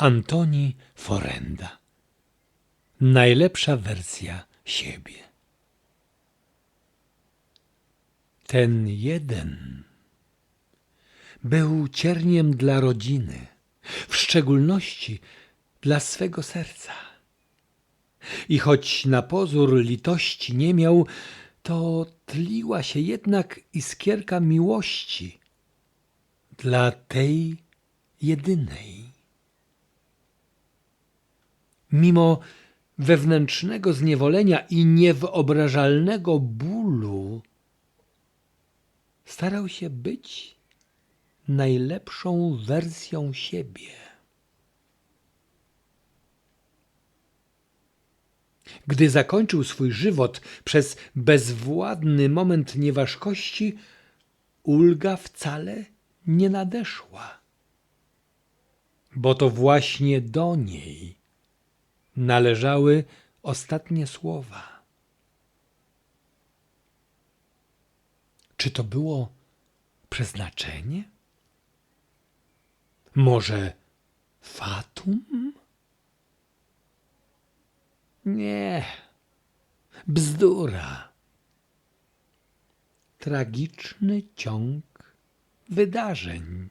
Antoni Forenda. Najlepsza wersja siebie. Ten jeden był cierniem dla rodziny, w szczególności dla swego serca. I choć na pozór litości nie miał, to tliła się jednak iskierka miłości dla tej jedynej. Mimo wewnętrznego zniewolenia i niewyobrażalnego bólu, starał się być najlepszą wersją siebie. Gdy zakończył swój żywot przez bezwładny moment nieważkości, ulga wcale nie nadeszła, bo to właśnie do niej należały ostatnie słowa. Czy to było przeznaczenie? Może fatum? Nie, bzdura. Tragiczny ciąg wydarzeń.